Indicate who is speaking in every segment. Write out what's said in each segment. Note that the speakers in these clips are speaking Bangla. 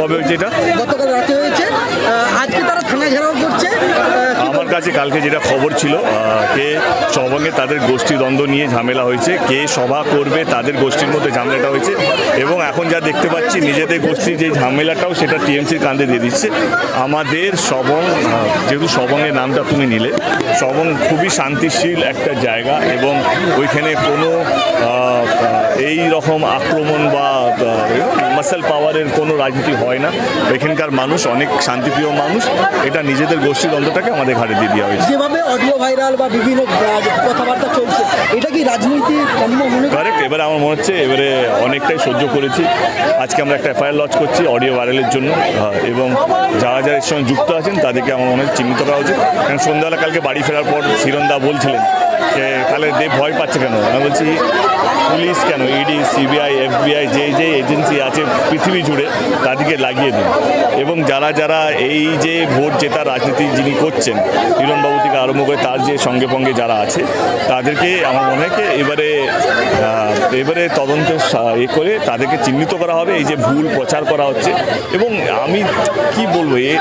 Speaker 1: কবে হয়েছে এটা?
Speaker 2: গতকাল রাতে হয়েছে। আজকে তারা থানা ঘেরাও করছে।
Speaker 1: আমার কাছে কালকে যেটা খবর ছিল কে সবঙ্গে তাদের গোষ্ঠী দ্বন্দ্ব নিয়ে ঝামেলা হয়েছে কে সভা করবে তাদের গোষ্ঠীর মধ্যে ঝামেলাটা হয়েছে এবং এখন যা দেখতে পাচ্ছি নিজেদের গোষ্ঠীর যে ঝামেলাটাও সেটা টিএমসির কাঁধে দিয়ে দিচ্ছে। আমাদের সবং যেহেতু সবংয়ের নামটা তুমি নিলে সবং খুবই শান্তিশীল একটা জায়গা এবং ওইখানে কোনো এই রকম আক্রমণ বা মাসেল পাওয়ারের কোনো রাজনীতি হয় না। এখানকার মানুষ অনেক শান্তিপ্রিয় মানুষ। এটা নিজেদের গোষ্ঠী দ্বন্দ্বটাকে আমাদের ঘাড়ে দিয়ে দেওয়া হয়েছে।
Speaker 2: যেভাবে অডিও ভাইরাল বা বিভিন্ন কথাবার্তা চলছে এটা কি রাজনীতি?
Speaker 1: কারেক্ট এবারে আমার মনে হচ্ছে এবারে অনেকটাই সহ্য করেছি। আজকে আমরা একটা এফআইআর লঞ্চ করছি অডিও ভাইরালের জন্য। এবং যারা যারা এর সঙ্গে যুক্ত আছেন তাদেরকে আমার মনে হয় চিহ্নিত করা উচিত। কারণ সন্ধ্যাবেলা কালকে বাড়ি ফেরার পর হিরণদা বলছিলেন যে তাহলে দেব ভয় পাচ্ছে কেন? আমি বলছি পুলিশ কেন? ইডি সিবিআই এফবিআই যে যে এজেন্সি আছে পৃথিবী জুড়ে তাদেরকে লাগিয়ে দিন। এবং যারা যারা এই যে ভোট জেতার রাজনীতি যিনি করছেন, হিরণবাবু থেকে আরম্ভ করে তার যে সঙ্গে পঙ্গে যারা আছে, তাদেরকে আমার মনে হয় এবারে এবারে তদন্তে এ করে তাদেরকে চিহ্নিত করা হবে, এই যে ভুল প্রচার করা হচ্ছে। এবং আমি কি বলব, এ,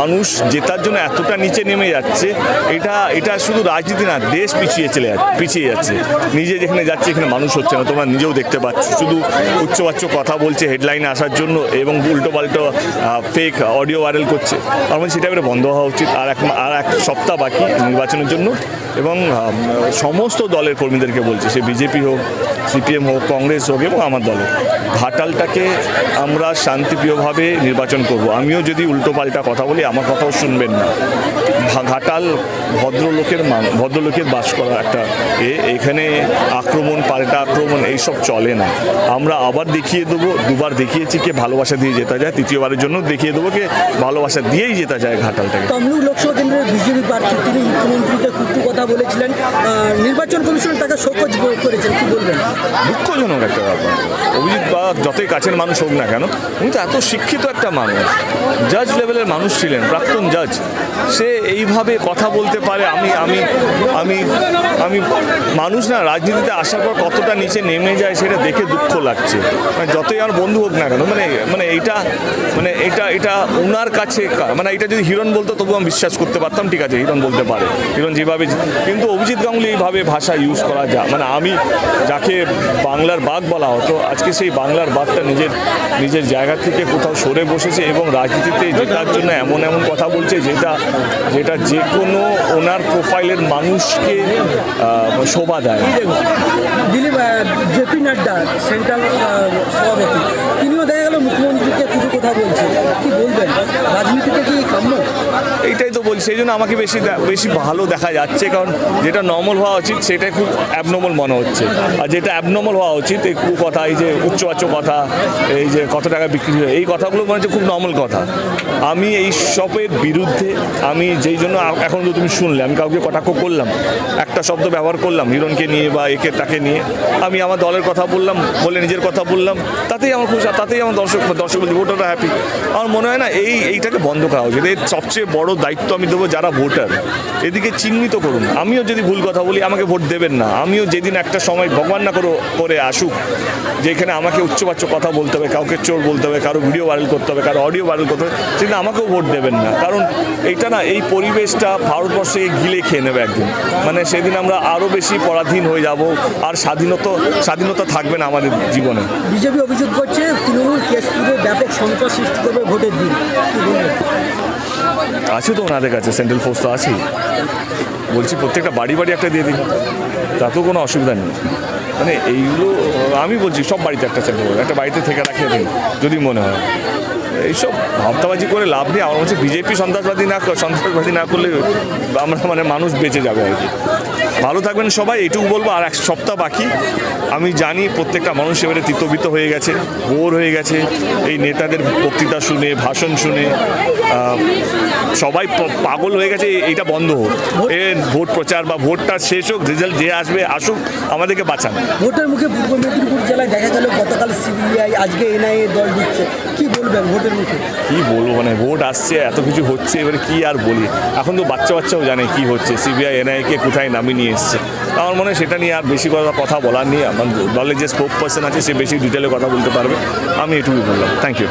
Speaker 1: মানুষ জেতার জন্য এতটা নিচে নেমে যাচ্ছে, এটা এটা শুধু রাজনীতি না, দেশ পিছিয়ে চলে পিছিয়ে যাচ্ছে। নিজে যেখানে যাচ্ছে, এখানে মানুষ হচ্ছে না, তোমরা নিজেও দেখতে পাচ্ছ। শুধু উচ্চবাচ্য কথা বলছে হেডলাইনে আসার জন্য এবং উল্টো পাল্টো ফেক অডিও ভাইরাল করছে। আমার মনে সেটা বন্ধ হওয়া উচিত। আর এক আর এক সপ্তাহ বাকি নির্বাচনের জন্য। এবং সমস্ত দলের কর্মীদেরকে বলছি, সে বিজেপি হোক, সিপিএম হোক, কংগ্রেস হোক এবং আমার দলের। ঘাটালটাকে আমরা শান্তিপ্রিয়ভাবে নির্বাচন করব। আমিও যদি উল্টো পাল্টা কথা বলি, আমার কথাও শুনবেন না। ঘাটাল ভদ্রলোকের মান ভদ্রলোকের বাস করা একটা এ, এখানে আক্রমণ, পাল্টা আক্রমণ, এইসব চলে না। আমরা আবার দেখিয়ে দেবো, দুবার দেখিয়েছি কে ভালোবাসা দিয়ে জেতা যায় তৃতীয়বারের জন্য দেখিয়ে দেবো কে ভালোবাসা দিয়েই জেতা যায় ঘাটালটাকে।
Speaker 2: তমলুক লোকসভা কেন্দ্রের বিজেপি প্রার্থী তিনি মুখ্যমন্ত্রীকে কুটু কথা বলেছিলেন। নির্বাচন কমিশন তাকে শোকজ করেছেন কি বলবেন?
Speaker 1: দুঃখজনক একটা ব্যাপার। অভিজিৎ বা যতই কাছের মানুষ হোক না কেন উনি তো এত শিক্ষিত একটা মানুষ। জাজ লেভেলের মানুষ ছিলেন প্রাক্তন জাজ সে এইভাবে কথা বলতে পারে আমি আমি আমি আমি মানুষ না রাজনীতিতে আসার পর কতটা নিচে নেমে যায় সেটা দেখে দুঃখ লাগছে। মানে যতই আমার বন্ধু হোক না কেন মানে মানে এইটা মানে এটা এটা ওনার কাছে মানে এটা যদি হিরণ বলতো তবু আমি বিশ্বাস করতে পারতাম, ঠিক আছে, হিরণ বলতে পারে। হিরণ যেভাবে, কিন্তু অভিজিৎ গাঙ্গুলি এইভাবে ভাষা ইউজ করা যায় মানে আমি যাকে বাংলার বাঘ বলা হতো, আজকে সেই বাংলার বাঘটা নিজের নিজের জায়গা থেকে কোথাও সরে বসেছে এবং রাজনীতিতে জেতার জন্য এমন এমন কথা বলছে, যেটা যেটা যে কোনো ওনার প্রোফাইলের মানুষকে শোভা দেয়
Speaker 2: দিলীপ জেপি নাড্ডা সেন্ট্রাল সভাপতি মুখ্যমন্ত্রীকে কুটু কথা বলছে কি বলবেন রাজনীতিতে কি কাম্য
Speaker 1: এইটাই তো বলছি সেই জন্য আমাকে বেশি বেশি ভালো দেখা যাচ্ছে, কারণ যেটা নর্মাল হওয়া উচিত সেটাই খুব অ্যাবনর্মাল মনে হচ্ছে। আর যেটা অ্যাবনর্মাল হওয়া উচিত, এই কথা এই যে উচ্চবাচ্য কথা, এই যে কত টাকা বিক্রি হয়, এই কথাগুলো মনে হচ্ছে খুব নর্মাল কথা। আমি এই সবের বিরুদ্ধে, আমি যেই জন্য এখন তো তুমি শুনলে, আমি কাউকে কটাক্ষ করলাম, একটা শব্দ ব্যবহার করলাম, হিরণকে নিয়ে বা একে তাকে নিয়ে, আমি আমার দলের কথা বললাম, বলে নিজের কথা বললাম, তাতেই আমার খুশি তাতেই আমার দর্শক দর্শক ভোটাররা হ্যাপি আমার মনে হয় না, এই, এইটাকে বন্ধ করা উচিত। এর সবচেয়ে বড় দায়িত্ব আমি দেবো যারা ভোটার, এদিকে চিহ্নিত করুন। আমিও যদি ভুল কথা বলি, আমাকে ভোট দেবেন না। আমিও যেদিন একটা সময় ভগবান না করো করে আসুক যেখানে আমাকে উচ্চবাচ্য কথা বলতে হবে, কাউকে চোর বলতে হবে, কারও ভিডিও ভাইরাল করতে হবে, কারও অডিও ভাইরাল করতে হবে, সেদিন আমাকেও ভোট দেবেন না। কারণ এইটা না, এই পরিবেশটা ভারতবর্ষে গিলে খেয়ে নেবে একদিন। মানে সেদিন আমরা আরও বেশি পরাধীন হয়ে যাব, আর স্বাধীনতা স্বাধীনতা থাকবে না আমাদের জীবনে।
Speaker 2: বিজেপি অভিযোগ করছে, তৃণমূল কেশপুরে ব্যাপক সন্ত্রাস সৃষ্টি করবে ভোটের দিন।
Speaker 1: আছে তো ওনাদের কাছে সেন্ট্রাল ফোর্স তো আছেই। বলছি প্রত্যেকটা বাড়ি বাড়ি একটা দিয়ে দিন তাতেও কোনো অসুবিধা নেই। মানে এইগুলো, আমি বলছি সব বাড়িতে একটা সেন্ট্রাল ফোর্স একটা বাড়িতে থেকে রাখিয়ে দিন, যদি মনে হয়। এইসব ভাবতাবাজি করে লাভ নেই, আমার হচ্ছে বিজেপি সন্ত্রাসবাদী না সন্ত্রাসবাদী না করলে আমরা মানে মানুষ বেঁচে যাবে আর কি। ভালো থাকবেন সবাই, এইটুকু বলব, আর এক সপ্তাহ বাকি। আমি জানি প্রত্যেকটা মানুষ এবারে তিতবিত হয়ে গেছে, বোর হয়ে গেছে। এই নেতাদের বক্তৃতা শুনে, ভাষণ শুনে সবাই পাগল হয়ে গেছে এইটা বন্ধ হোক। এ ভোট প্রচার বা ভোটটা শেষ হোক রেজাল্ট যে আসবে আসুক আমাদেরকে বাঁচান।
Speaker 2: ভোটের মুখে পূর্ব মেদিনীপুর জেলায় দেখা গেল গতকাল সিবিআই আজকে এনআইএ দল দিচ্ছে। কি বলবেন ভোটের মুখে?
Speaker 1: কি বলব মানে ভোট আসছে এত কিছু হচ্ছে এবারে কি আর বলি? এখন তো বাচ্চা বাচ্চাও জানে কি হচ্ছে সিবিআই এনআইকে কোথায় নামিয়ে নিয়ে এসছে। আমার মনে হয় সেটা নিয়ে আর বেশি কথা কথা বলার নিয়ে আমার দলের যে স্পোক পার্সন আছে সে বেশি ডিটেলে কথা বলতে পারবে। আমি এটুকুই বললাম। Thank you